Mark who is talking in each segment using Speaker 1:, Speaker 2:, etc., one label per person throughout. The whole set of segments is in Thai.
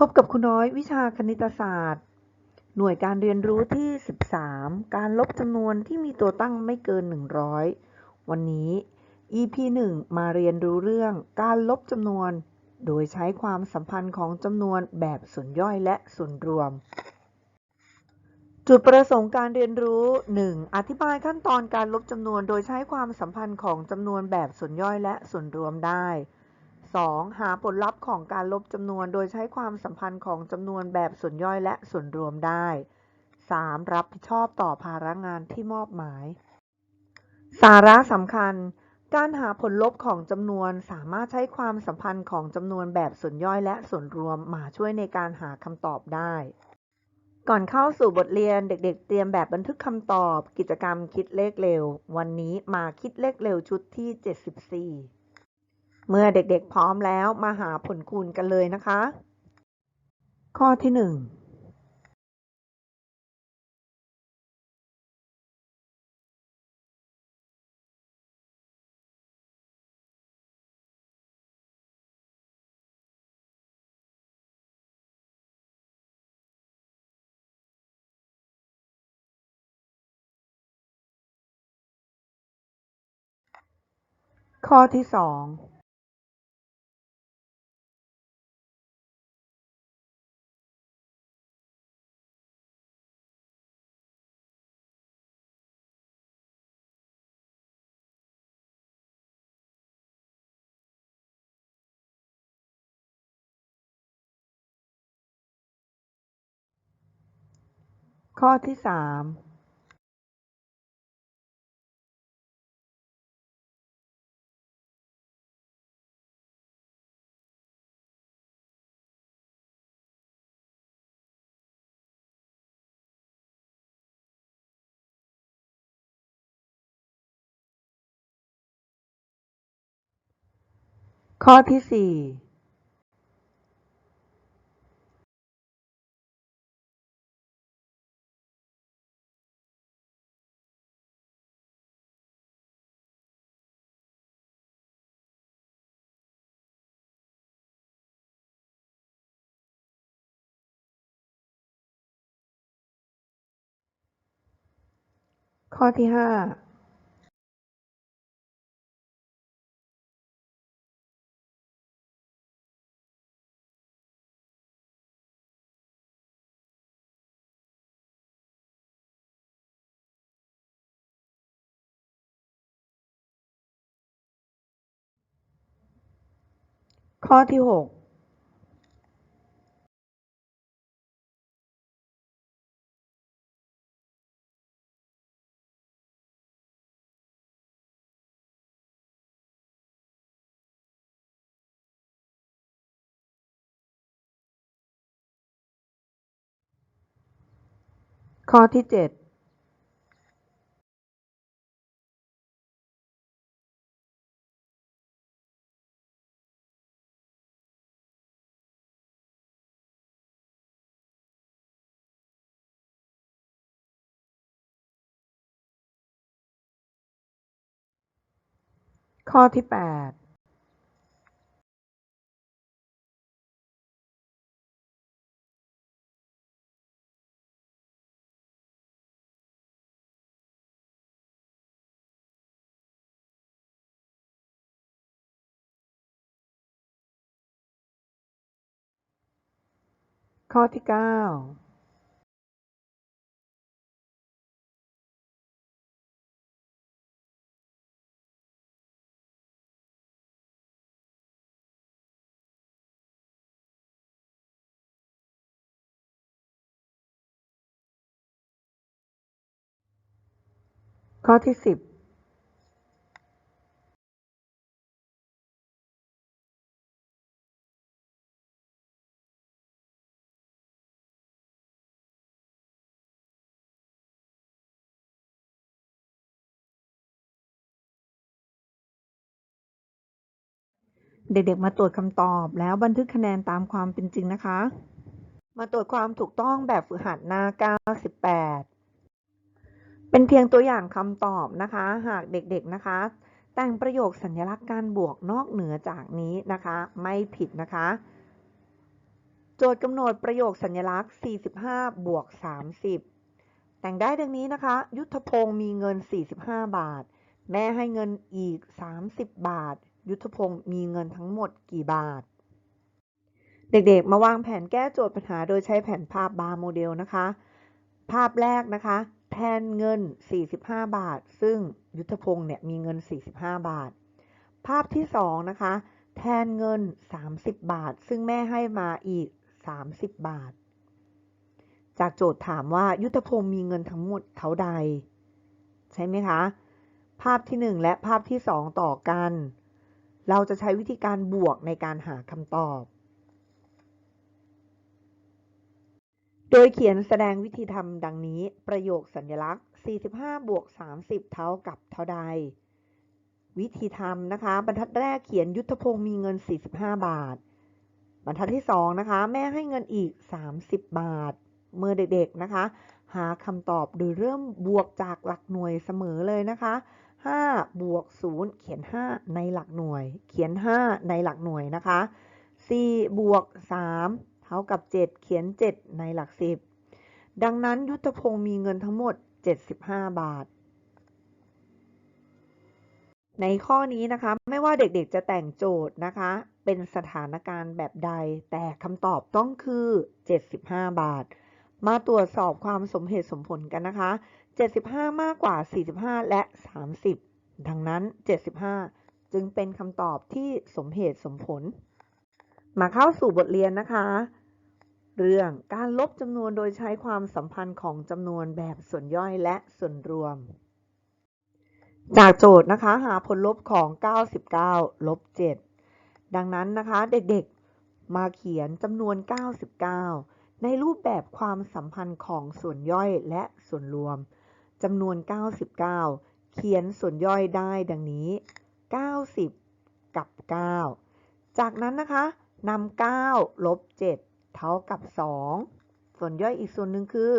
Speaker 1: พบกับครูน้อยวิชาคณิตศาสตร์ หน่วยการเรียนรู้ที่ 13 การลบจำนวนที่มีตัวตั้งไม่เกิน 100 วันนี้ EP 1 มาเรียนรู้เรื่องการลบจำนวน โดยใช้ความสัมพันธ์ของจำนวนแบบส่วนย่อยและส่วนรวม จุดประสงค์การเรียนรู้ 1. อธิบายขั้นตอนการลบจำนวน โดยใช้ความสัมพันธ์ของจำนวนแบบส่วนย่อยและส่วนรวมได้ 2. หาผลลัพธ์ของการลบจำนวนโดยใช้ความสัมพันธ์ของจำนวนแบบส่วนย่อยและส่วนรวมได้ 3. รับผิดชอบต่อภาระงานที่มอบหมาย สาระสำคัญ การหาผลลบของจำนวนสามารถใช้ความสัมพันธ์ของจำนวนแบบส่วนย่อยและส่วนรวมมาช่วยในการหาคำตอบได้ ก่อนเข้าสู่บทเรียนเด็ก ๆ เตรียมแบบบันทึกคำตอบ กิจกรรมคิดเลขเร็ว วันนี้มาคิดเลขเร็วชุดที่ 74 เมื่อเด็กๆพร้อมแล้วมาหาผลคูณกันเลยนะคะ ข้อที่ 1ข้อที่2 ข้อที่3ข้อที่4 ข้อที่5ข้อที่6 ข้อที่7ข้อที่8 ข้อที่9ข้อที่10 เด็กๆ มาตรวจคำตอบแล้วบันทึกคะแนนตามความเป็นจริงนะคะ มาตรวจความถูกต้องแบบฝึกหัดหน้า 98 เป็นเพียงตัวอย่างคำตอบนะคะ หากเด็กๆ นะคะ แต่งประโยคสัญลักษณ์การบวกนอกเหนือจากนี้นะคะ ไม่ผิดนะคะ โจทย์กำหนดประโยคสัญลักษณ์ 45 บวก 30 แต่งได้ดังนี้นะคะ ยุทธพงศ์มีเงิน 45 บาท แม่ให้เงินอีก 30 บาท ยุทธพงศ์มีเงินทั้งหมดกี่บาท เด็กๆ มาวางแผนแก้โจทย์ปัญหาโดยใช้แผนภาพบาร์โมเดลนะคะ ภาพแรกนะคะ แทนเงิน 45 บาท ซึ่งยุทธพงศ์เนี่ยมีเงิน 45 บาท ภาพที่2นะคะ แทนเงิน 30 บาท ซึ่งแม่ให้มาอีก 30 บาท จากโจทย์ถามว่ายุทธพงศ์มีเงินทั้งหมดเท่าใด ใช่ไหมคะ ภาพที่ 1 และภาพที่ 2 ต่อกัน เราจะใช้วิธีการบวกในการหาคำตอบ โดยเขียนแสดงวิธีทำดังนี้ ประโยคสัญลักษณ์ 45 บวก 30 เท่ากับเท่าใด วิธีทำนะคะ บรรทัดแรกเขียนยุทธพงศ์มีเงิน 45 บาท บรรทัดที่ 2 นะคะ แม่ให้เงินอีก 30 บาท เมื่อเด็กๆนะคะ หาคำตอบโดยเริ่มบวกจากหลักหน่วยเสมอเลยนะคะ 5 บวก 0 เขียน 5 ในหลักหน่วย เขียน 5 ในหลักหน่วยนะคะ 4 บวก 3 เท่ากับ 7 เขียน 7 ในหลัก 10 ดังนั้นยุทธพงศ์มีเงินทั้งหมด 75 บาท ในข้อนี้นะคะ ไม่ว่าเด็กๆจะแต่งโจทย์นะคะ เป็นสถานการณ์แบบใด แต่คำตอบต้องคือ 75 บาท มาตรวจสอบความสมเหตุสมผลกันนะคะ 75 มากกว่า 45 และ 30 ดังนั้น 75 จึงเป็นคำตอบที่สมเหตุสมผล มาเข้าสู่บทเรียนนะคะ เรื่องการลบจำนวนโดยใช้ความสัมพันธ์ของจำนวนแบบส่วนย่อยและส่วนรวม จากโจทย์นะคะ หาผลลบของ 99 ลบ 7 ดังนั้นนะคะเด็กๆ มาเขียนจำนวน 99ในรูปแบบความสัมพันธ์ของส่วนย่อยและส่วนรวม จำนวน 99 เขียนส่วนย่อยได้ดังนี้ 90 กับ 9 จากนั้นนะคะนำ9ลบ7เท่ากับ 2 ส่วนย่อยอีกส่วนหนึ่งคือ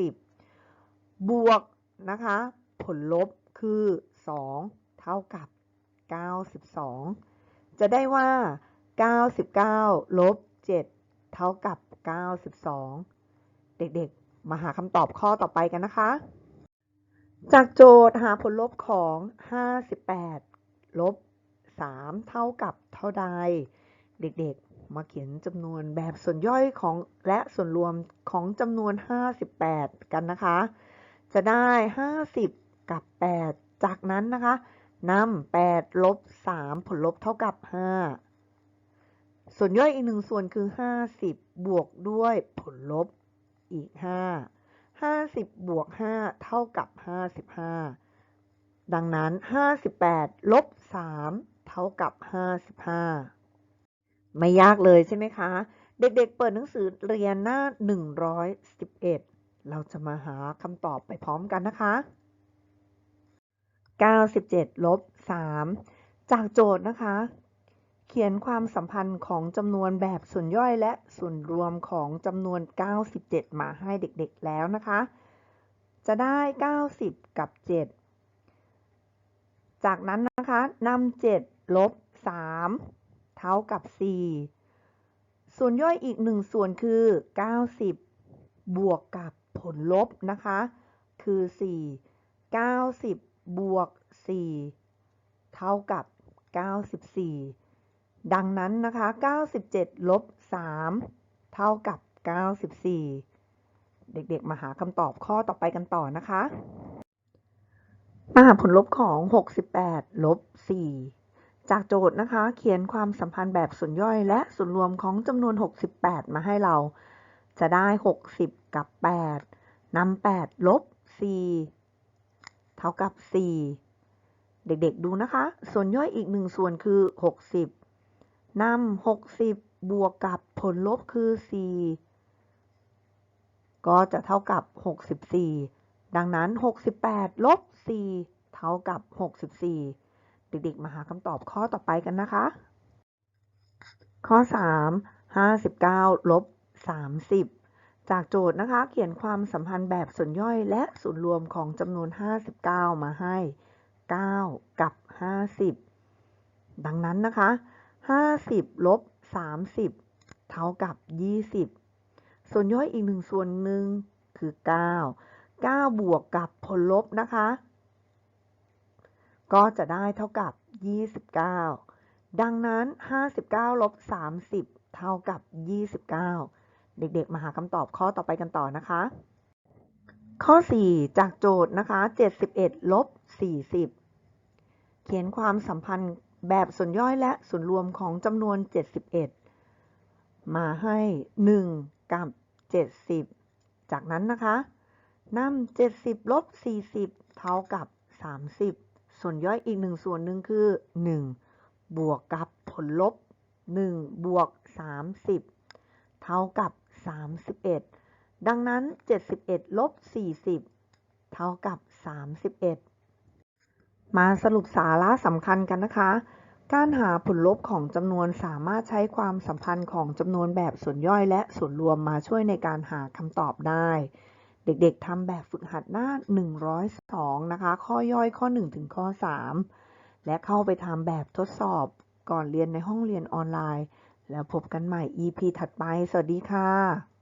Speaker 1: 90 บวกนะคะ ผลลบคือ 2 เท่ากับ 92 จะได้ว่า 99ลบ7เท่ากับ 92 เด็กๆ มาหาคำตอบข้อต่อไปกันนะคะ จากโจทย์หาผลลบของ 58 ลบ 3 เท่ากับเท่าใด เด็กๆ มาเขียนจำนวนแบบส่วนย่อยของและส่วนรวมของจำนวน 58 กันนะคะ จะได้ 50 กับ 8 จากนั้นนะคะนำ8ลบ 3 ผลลบเท่ากับ 5 ส่วนย่อยอีกหนึ่งส่วนคือ 50 บวกด้วยผลลบอีก 5 50บวก5เท่ากับ55ดังนั้น58ลบ3เท่ากับ55ไม่ยากเลยใช่ไหมคะ เด็กๆเปิดหนังสือเรียนหน้า111เราจะมาหาคำตอบไปพร้อมกันนะคะ97ลบ3จากโจทย์นะคะ ขียนความสัมพันธ์ของจำนวนแบบส่วนย่อยและส่วนรวมของจำนวน 97 มาให้เด็กๆแล้วนะคะ จะได้ 90 กับ 7 จากนั้นนะคะนำ7ลบ 3 เท่ากับ 4 ส่วนย่อยอีก 1 ส่วนคือ 90 บวกกับผลลบนะคะ คือ 4 90 บวก 4 เท่ากับ 94 ดังนั้นนะคะ 97 ลบ 3 เท่ากับ 94 เด็กๆ มาหาคำตอบข้อต่อไปกันต่อนะคะ มาหาผลลบของ 68 ลบ 4 จากโจทย์นะคะ เขียนความสัมพันธ์แบบส่วนย่อยและส่วนรวมของจำนวน 68 มาให้เรา จะได้ 60 กับ 8นำ8 ลบ 4 เท่ากับ 4เด็กๆดูนะคะ ส่วนย่อยอีกหนึ่งส่วนคือ 60 นำ60บวกกับผลลบคือ4ก็จะเท่ากับ64ดังนั้น68ลบ4เท่ากับ64เด็กๆ มาหาคำตอบข้อต่อไปกันนะคะ ข้อ3 59ลบ30จากโจทย์นะคะ เขียนความสัมพันธ์แบบส่วนย่อยและส่วนรวมของจำนวน 59 มาให้ 9 กับ 50 ดังนั้นนะคะ 50ลบ30เท่ากับ20ส่วนย่อยอีกหนึ่งส่วนหนึ่งคือ9 9บวกกับผลลบนะคะ ก็จะได้เท่ากับ29ดังนั้น59ลบ30เท่ากับ29เด็กๆ มาหาคำตอบข้อต่อไปกันต่อนะคะ ข้อ 4 จากโจทย์นะคะ 71ลบ40 เขียนความสัมพันธ์ แบบส่วนย่อยและส่วนรวมของจำนวน 71 มาให้ 1 กับ 70 จากนั้นนะคะนำ70 ลบ 40 เท่ากับ 30 ส่วนย่อยอีกหนึ่งส่วนหนึ่งคือ 1 บวกกับผลลบ 1 บวก 30 เท่ากับ 31 ดังนั้น 71 ลบ 40 เท่ากับ 31 มาสรุปสาระสำคัญกันนะคะ การหาผลลบของจำนวนสามารถใช้ความสัมพันธ์ของจำนวนแบบส่วนย่อยและส่วนรวมมาช่วยในการหาคำตอบได้ เด็กๆทำแบบฝึกหัดหน้า 102 นะคะ ข้อย่อยข้อ 1 ถึงข้อ 3 และเข้าไปทำแบบทดสอบก่อนเรียนในห้องเรียนออนไลน์ แล้วพบกันใหม่ EP ถัดไป สวัสดีค่ะ